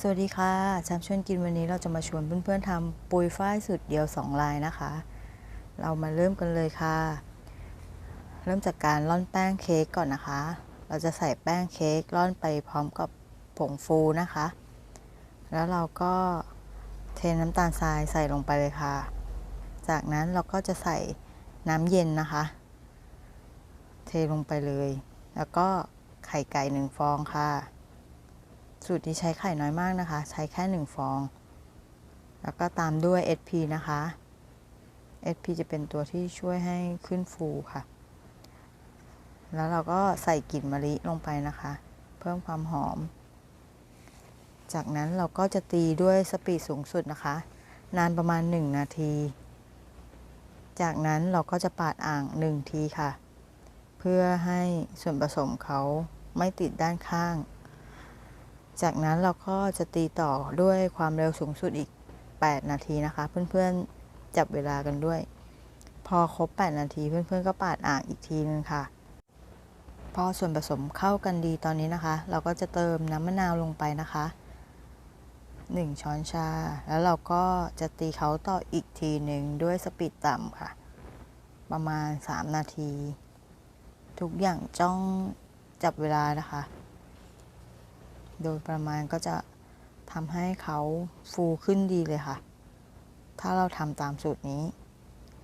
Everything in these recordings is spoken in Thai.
สวัสดีค่ะชามชวนกินวันนี้เราจะมาชวนเพื่อนๆทำปุยฝ้ายสุดเดียว 2 ลายนะคะ เรามาเริ่มกันเลยค่ะ เริ่มจากการร่อนแป้งเค้กก่อนนะคะ เราจะใส่แป้งเค้กร่อนไปพร้อมกับผงฟูนะคะ แล้วเราก็เทน้ำตาลทรายใส่ลงไปเลยค่ะ จากนั้นเราก็จะใส่น้ำเย็นนะคะ เทลงไปเลย แล้วก็ไข่ไก่หนึ่งฟองค่ะ สูตรนี้ใช้ไข่น้อยมากนะคะ ใช้แค่หนึ่งฟอง แล้วก็ตามด้วย SP นะคะ SP จะเป็นตัวที่ช่วยให้ขึ้นฟูค่ะ แล้วเราก็ใส่กลิ่นมะลิลงไปนะคะ เพิ่มความหอม จากนั้นเราก็จะตีด้วยสปีดสูงสุดนะคะ นานประมาณ 1 นาที จากนั้นเราก็จะปาดอ่าง 1 ทีค่ะ เพื่อให้ส่วนผสมเขาไม่ติดด้านข้าง จากนั้นเราก็จะตีต่อด้วยความเร็วสูงสุดอีก 8 นาทีนะคะ เพื่อนๆ จับเวลากันด้วย พอครบ 8 นาทีเพื่อนๆ ก็ปาดอ่างอีกทีนึงค่ะ พอส่วนผสมเข้ากันดีตอนนี้นะคะ เราก็จะเติมน้ำมะนาวลงไปนะคะ 1 ช้อนชา แล้วเราก็จะตีเขาต่ออีกทีหนึ่งด้วยสปีดต่ำค่ะ ประมาณ 3 นาที ทุกอย่างจ้องจับเวลานะคะ โดยประมาณก็จะทำให้เขาฟูขึ้นดีเลยค่ะ ถ้าเราทำตามสูตรนี้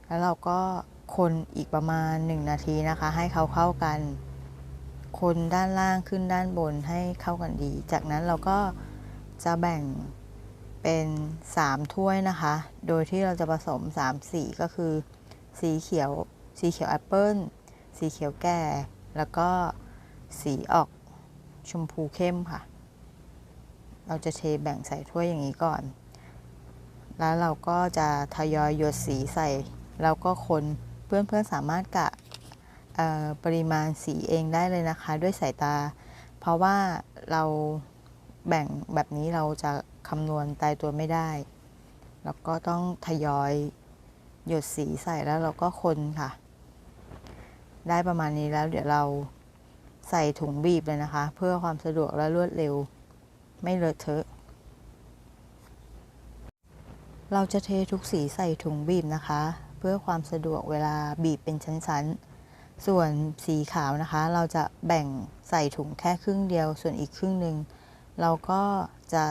แล้วเราก็คนอีกประมาณ 1 นาทีนะคะ ให้เขาเข้ากัน คนด้านล่างขึ้นด้านบนให้เข้ากันดี จากนั้นเราก็จะแบ่งเป็น 3 ถ้วยนะคะ โดยที่เราจะผสม 3 สีก็คือ สีเขียว สีเขียวแอปเปิลสีเขียวแก่ แล้วก็สีออกชมพูเข้มค่ะ เราจะเทแบ่งใส่ถ้วยอย่างนี้ก่อน แล้วเราก็จะทยอยหยดสีใส่ แล้วก็คนเพื่อนๆสามารถกะปริมาณสีเองได้เลยนะคะ ด้วยสายตา เพราะว่าเราแบ่งแบบนี้เราจะคำนวณตายตัวไม่ได้ แล้วก็ต้องทยอยหยดสีใส่แล้วเราก็คนค่ะ ได้ประมาณนี้แล้วเดี๋ยวเราใส่ถุงบีบเลยนะคะ เพื่อความสะดวกและรวดเร็ว ไม่เลอะเทอะ เราจะเททุกสีใส่ถุงบีบนะคะ เพื่อความสะดวกเวลาบีบเป็นชั้นๆ ส่วนสีขาวนะคะ เราจะแบ่งใส่ถุงแค่ครึ่งเดียว ส่วนอีกครึ่งหนึ่งเราก็จะ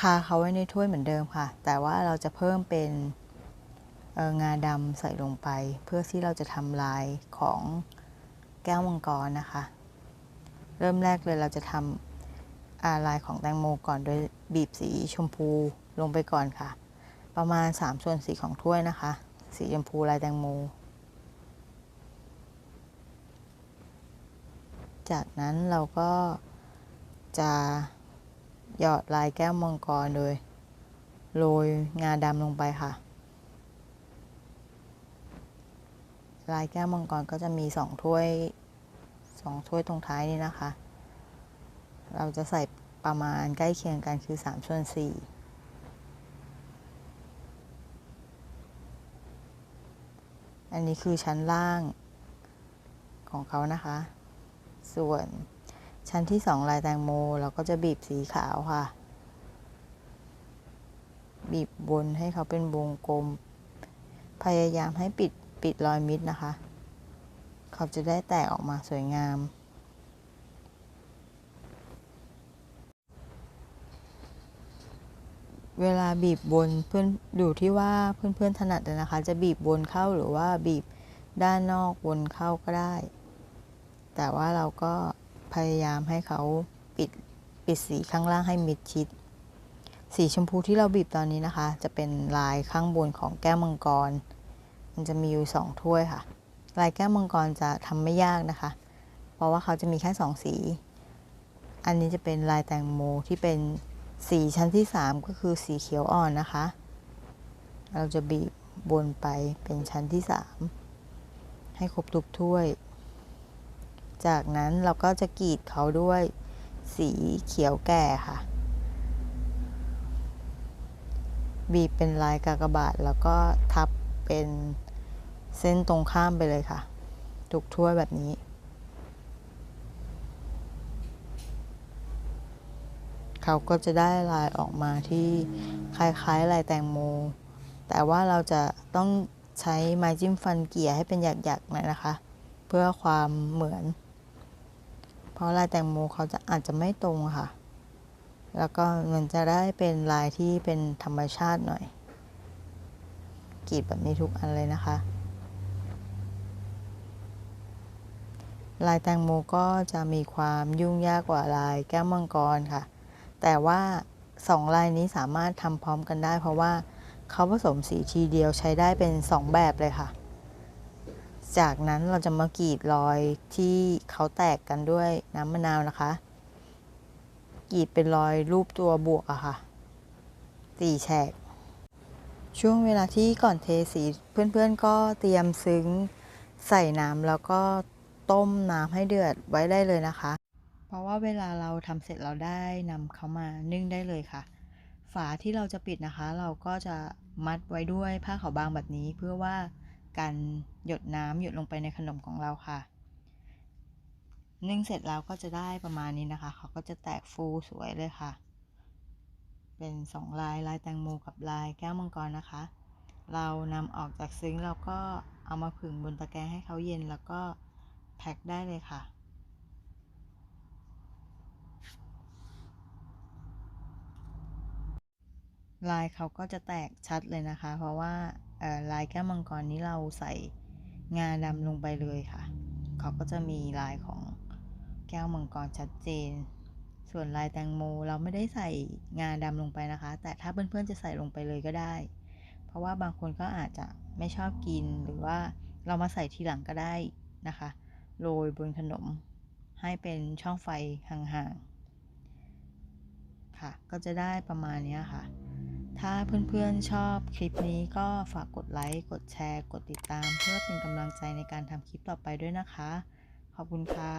คาเขาไว้ในถ้วยเหมือนเดิมค่ะ แต่ว่าเราจะเพิ่มเป็นงาดำใส่ลงไป เพื่อที่เราจะทำลายของแก้วมังกรนะคะ เริ่มแรกเลยเราจะทำ ลายของแตงโมก่อนโดยบีบสีชมพูลงไปก่อนค่ะ ประมาณ3ส่วนสีของถ้วยนะคะ สีชมพูลายแตงโม จากนั้นเราก็จะหยอดลายแก้วมังกรโดยโรยงาดำลงไปค่ะ ลายแก้วมังกรก็จะมีสองถ้วยสองถ้วยตรงท้ายนี้นะคะ เราจะใส่ประมาณใกล้เคียงกันคือ3ส่วน4อันนี้คือชั้นล่างของเขานะคะ ส่วนชั้นที่สองลายแตงโม เราก็จะบีบสีขาวค่ะ บีบบนให้เขาเป็นวงกลม พยายามให้ปิดปิดรอยมิดนะคะ เขาจะได้แตกออกมาสวยงาม เวลาบีบบนเพื่อนอยู่ที่ว่าเพื่อนๆถนัดนะคะ จะบีบบนเข้าหรือว่าบีบด้านนอกวนเข้าก็ได้ แต่ว่าเราก็พยายามให้เขาปิดปิดสีข้างล่างให้มิดชิด สีชมพูที่เราบีบตอนนี้นะคะ จะเป็นลายข้างบนของแก้วมังกร มันจะมีอยู่สองถ้วยค่ะ ลายแก้วมังกรจะทำไม่ยากนะคะ เพราะว่าเขาจะมีแค่สองสี อันนี้จะเป็นลายแตงโมที่เป็น สีชั้นที่สามก็คือสีเขียวอ่อนนะคะ เราจะบีบบนไปเป็นชั้นที่สามให้ครบทุกถ้วย จากนั้นเราก็จะกรีดเขาด้วยสีเขียวแก่ค่ะ บีบเป็นลายกากบาทแล้วก็ทับเป็นเส้นตรงข้ามไปเลยค่ะ ทุกถ้วยแบบนี้ ข เขาก็จะได้ลายออกมาที่คล้ายๆลายแตงโม แต่ว่าเราจะต้องใช้ไม้จิ้มฟันเกลี่ยให้เป็นหยักๆหน่อยนะคะ เพื่อความเหมือน เพราะลายแตงโมเขาจะอาจจะไม่ตรงค่ะ แล้วก็มันจะได้เป็นลายที่เป็นธรรมชาติหน่อยกรีดแบบนี้ทุกอันเลยนะคะ ลายแตงโมก็จะมีความยุ่งยากกว่าลายแก้วมังกรค่ะ แต่ว่าสองลายนี้สามารถทำพร้อมกันได้ เพราะว่าเขาผสมสีทีเดียวใช้ได้เป็นสองแบบเลยค่ะ จากนั้นเราจะมากรีดรอยที่เขาแตกกันด้วยน้ำมะนาวนะคะ กรีดเป็นรอยรูปตัวบวกอะค่ะสี่แฉก ช่วงเวลาที่ก่อนเทสีเพื่อนๆก็เตรียมซึ้งใส่น้ำแล้วก็ต้มน้ำให้เดือดไว้ได้เลยนะคะ เพราะว่าเวลาเราทำเสร็จเราได้นำเขามานึ่งได้เลยค่ะ ฝาที่เราจะปิดนะคะ เราก็จะมัดไว้ด้วยผ้าขาวบางแบบนี้ เพื่อว่ากันหยดน้ำหยดลงไปในขนมของเราค่ะนึ่งเสร็จแล้วก็จะได้ประมาณนี้นะคะ เขาก็จะแตกฟูสวยเลยค่ะ เป็นสองลายลายแตงโมกับลายแก้วมังกรนะคะ เรานำออกจากซึ้งเราก็เอามาผึ่งบนตะแกรงให้เขาเย็นแล้วก็แพ็คได้เลยค่ะ ลายเขาก็จะแตกชัดเลยนะคะ เพราะว่าลายแก้วมังกรนี้เราใส่งาดำลงไปเลยค่ะ เขาก็จะมีลายของแก้วมังกรชัดเจน ส่วนลายแตงโมเราไม่ได้ใส่งาดำลงไปนะคะ แต่ถ้าเพื่อนๆจะใส่ลงไปเลยก็ได้ เพราะว่าบางคนก็อาจจะไม่ชอบกินหรือว่าเรามาใส่ทีหลังก็ได้นะคะโรยบนขนมให้เป็นช่องไฟห่างๆค่ะ ก็จะได้ประมาณนี้ค่ะ ถ้าเพื่อนๆชอบคลิปนี้ก็ฝากกดไลค์ กดแชร์ กดติดตาม เพื่อเป็นกำลังใจในการทำคลิปต่อไปด้วยนะคะ ขอบคุณค่ะ